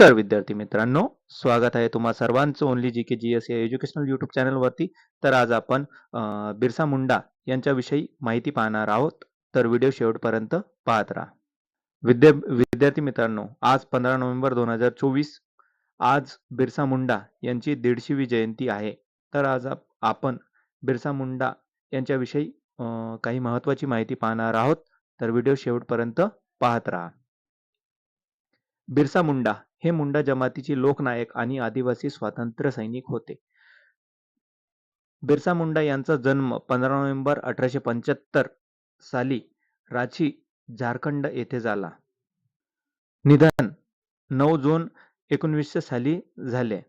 नमस्कार विद्यार्थी मित्रांनो स्वागत आहे तुम्हा सर्वांचं only G K G S या एज्युकेशनल युट्यूब चॅनलवरती तर आज आपण बिरसा मुंडा यांच्याविषयी माहिती पाहणार आहोत. तर व्हिडिओ शेवटपर्यंत पाहत राहा. विद्या विद्यार्थी मित्रांनो आज पंधरा नोव्हेंबर दोन हजार चोवीस आज बिरसा मुंडा यांची दीडशेवी जयंती आहे. तर आज आपण बिरसा मुंडा यांच्याविषयी काही महत्त्वाची माहिती पाहणार आहोत. तर व्हिडिओ शेवटपर्यंत पाहत राहा. बिरसा मुंडा हे मुंडा जमातीचे लोकनायक आणि आदिवासी स्वातंत्र्य सैनिक होते. बिरसा मुंडा यांचा जन्म पंधरा नोव्हेंबर अठराशे पंच्याहत्तर साली रांची झारखंड येथे झाला. निधन नऊ जून एकोणवीसशे साली झाले.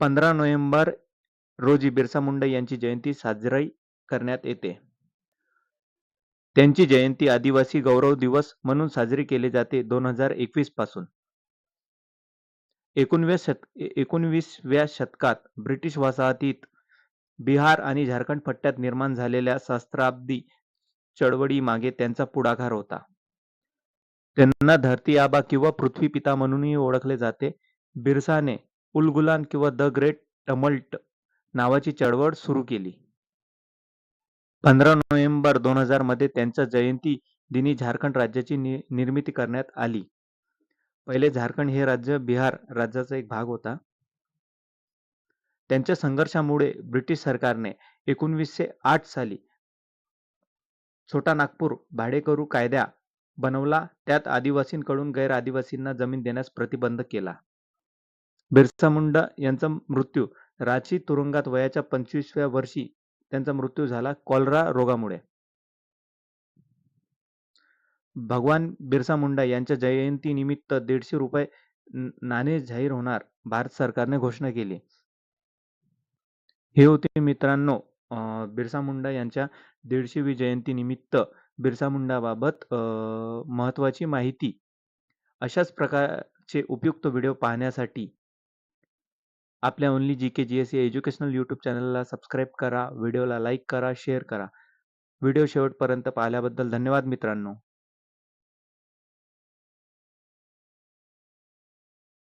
पंधरा नोव्हेंबर रोजी बिरसा मुंडा यांची जयंती साजरी करण्यात येते. त्यांची जयंती आदिवासी गौरव दिवस म्हणून साजरी केली जाते दोन हजार एकवीसपासून. एकोणव्या शत एकोणवीसव्या शतकात ब्रिटिश वसाहतीत बिहार आणि झारखंड पट्ट्यात निर्माण झालेल्या सहस्त्राब्दी चळवळीमागे त्यांचा पुढाकार होता. त्यांना धरती आबा किंवा पृथ्वी पिता म्हणूनही ओळखले जाते. बिरसाने उलगुलान किंवा द ग्रेट टमल्ट नावाची चळवळ सुरू केली. पंधरा नोव्हेंबर दोन हजारमध्ये त्यांच्या जयंती दिनी झारखंड राज्याची नि- निर्मिती करण्यात आली. पहिले झारखंड हे राज्य बिहार राज्याचा एक भाग होता. त्यांच्या संघर्षामुळे ब्रिटिश सरकारने एकोणवीसशे आठ साली छोटा नागपूर भाडेकरू कायदा बनवला. त्यात आदिवासींकडून गैर आदिवासींना जमीन देण्यास प्रतिबंध केला. बिरसा मुंडा यांचा मृत्यू रांची तुरुंगात वयाच्या पंचवीसव्या वर्षी त्यांचा मृत्यू झाला कॉलरा रोगामुळे. भगवान बिरसा मुंडा यांच्या जयंतीनिमित्त दीडशे रुपये नाणे जाहीर होणार भारत सरकारने घोषणा केली. हे होते मित्रांनो अं, बिरसा मुंडा यांच्या दीडशेवी जयंती निमित्त बिरसा मुंडाबाबत अं, महत्त्वाची माहिती. अशाच प्रकारचे उपयुक्त व्हिडिओ पाहण्यासाठी आपल्या only G K G S educational YouTube चॅनलला सबस्क्राईब करा व्हिडिओला लाईक करा शेअर करा. व्हिडिओ शेवटपर्यंत पाहिल्याबद्दल धन्यवाद मित्रांनो.